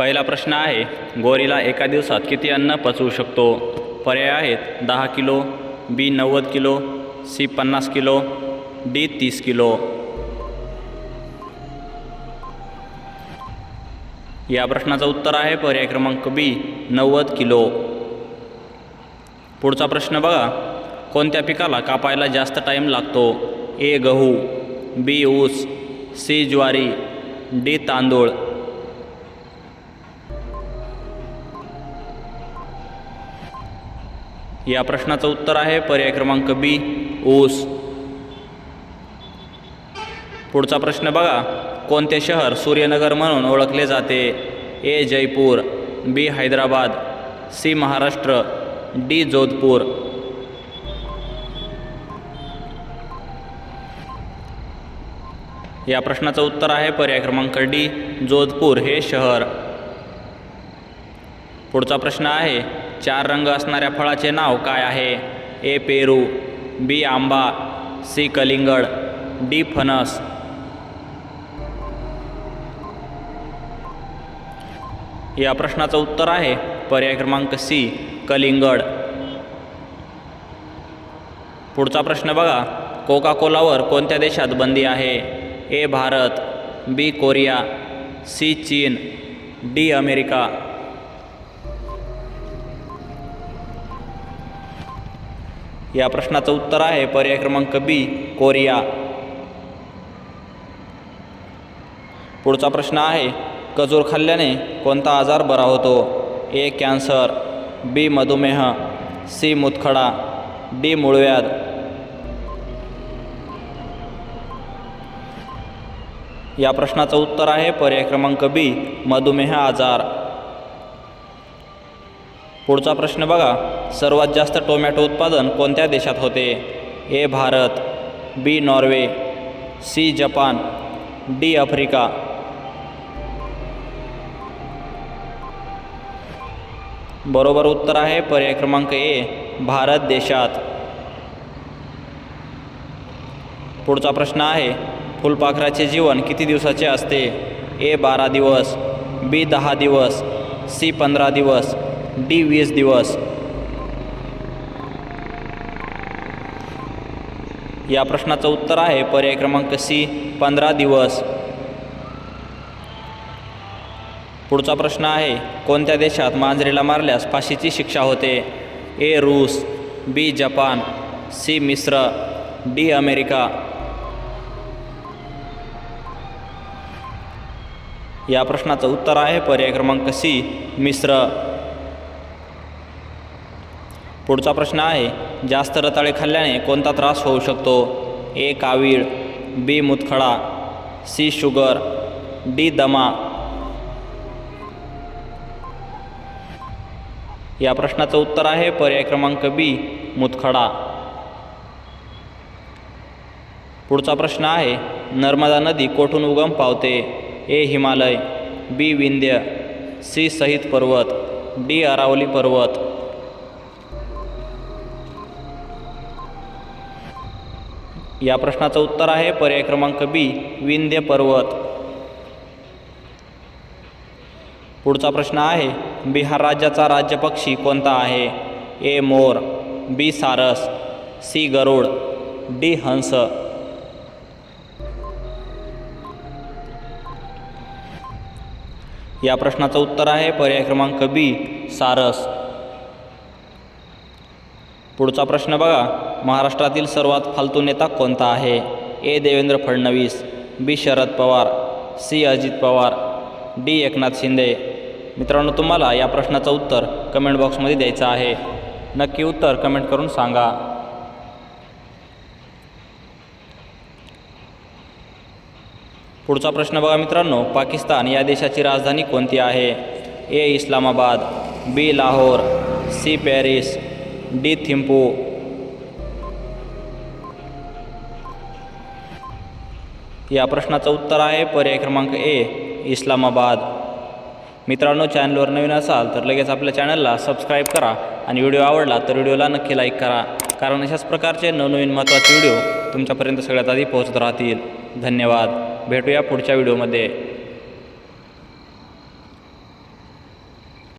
पहिला प्रश्न आहे गोरीला एका दिवसात किती अन्न पचवू शकतो? पर्याय आहेत दहा किलो बी नव्वद किलो सी पन्नास किलो डी तीस किलो. या प्रश्नाचं उत्तर आहे पर्याय क्रमांक बी नव्वद किलो. पुढचा प्रश्न बघा कोणत्या पिकाला कापायला जास्त टाईम लागतो? ए गहू बी ऊस सी ज्वारी डी तांदूळ. या प्रश्नाचं उत्तर आहे. पर्याय क्रमांक बी ऊस. पुढचा प्रश्न बघा. कोणते शहर सूर्यनगर म्हणून ओळखले जाते? A Jaipur B Hyderabad C Maharashtra D Jodhpur. या प्रश्नाचं उत्तर आहे. पर्याय क्रमांक डी जोधपूर हे शहर. पुढचा प्रश्न आहे. चार रंग असणाऱ्या फळाचे नाव काय आहे? ए पेरू बी आंबा सी कलिंगड डी फणस. या प्रश्नाचं उत्तर आहे पर्याय क्रमांक सी कलिंगड. पुढचा प्रश्न बघा. कोका कोलावर कोणत्या देशात बंदी आहे? A Bharat B Korea C चीन डी अमेरिका. या प्रश्नाचं उत्तर आहे. पर्याय क्रमांक बी कोरिया. पुढचा प्रश्न आहे खजूर खाल्ल्याने कोणता आजार बरा होतो? ए कॅन्सर बी मधुमेह सी मुतखडा डी मूळव्याध. या प्रश्नाचं उत्तर आहे पर्याय क्रमांक बी मधुमेह आजार. पुढचा प्रश्न बघा. सर्वात जास्त टोमॅटो उत्पादन कोणत्या देशात होते? A Bharat B Norway C Japan D Africa. बरोबर उत्तर आहे पर्याय क्रमांक ए भारत देशात. पुढचा प्रश्न आहे फुलपाखराचे जीवन किती दिवसाचे असते? ए बारा दिवस बी दहा दिवस सी पंधरा दिवस डी वीस दिवस. या प्रश्नाचं उत्तर आहे पर्याय क्रमांक सी पंधरा दिवस. पुढचा प्रश्न आहे कोणत्या देशात मांजरीला मारल्यास फाशीची शिक्षा होते? ए रूस बी जपान सी मिस्र डी अमेरिका. या प्रश्नाचं उत्तर आहे पर्याय क्रमांक सी मिश्र पुढचा प्रश्न आहे जास्त रताळे खाल्ल्याने कोणता त्रास होऊ शकतो? ए कावीळ बी मुतखडा सी शुगर डी दमा. या प्रश्नाचं उत्तर आहे पर्याय क्रमांक बी मुतखडा. पुढचा प्रश्न आहे नर्मदा नदी कोठून उगम पावते? A Himalaya B Vindhya C सहित पर्वत डी अरावली पर्वत. या प्रश्नाचं उत्तर आहे पर्याय क्रमांक बी विंध्य पर्वत. पुढचा प्रश्न आहे बिहार राज्याचा राज्य पक्षी कोणता आहे? ए मोर बी सारस सी गरुड डी हंस. या प्रश्नाचं उत्तर आहे पर्याय क्रमांक बी सारस. पुढचा प्रश्न बघा. महाराष्ट्रातील सर्वात फालतू नेता कोणता आहे? A. Devendra Fadnavis B. Sharad Pawar C. Ajit Pawar D. Eknath Shinde. मित्रांनो तुम्हाला या प्रश्नाचं उत्तर कमेंट बॉक्समध्ये द्यायचं आहे. नक्की उत्तर कमेंट करून सांगा. पुढचा प्रश्न बघा मित्रांनो. पाकिस्तान या देशाची राजधानी कोणती आहे? A. Islamabad B. Lahore C. Paris D Thimphu या प्रश्नाचं उत्तर आहे पर्याय क्रमांक ए इस्लामाबाद. मित्रांनो चॅनलवर नवीन असाल तर लगेच आपल्या चॅनलला सबस्क्राईब करा आणि व्हिडिओ आवडला तर व्हिडिओला नक्की लाईक करा. कारण अशाच प्रकारचे नवनवीन महत्त्वाचे व्हिडिओ तुमच्यापर्यंत सगळ्यात आधी पोहोचत राहतील. धन्यवाद. भेटूया पुढच्या व्हिडिओमध्ये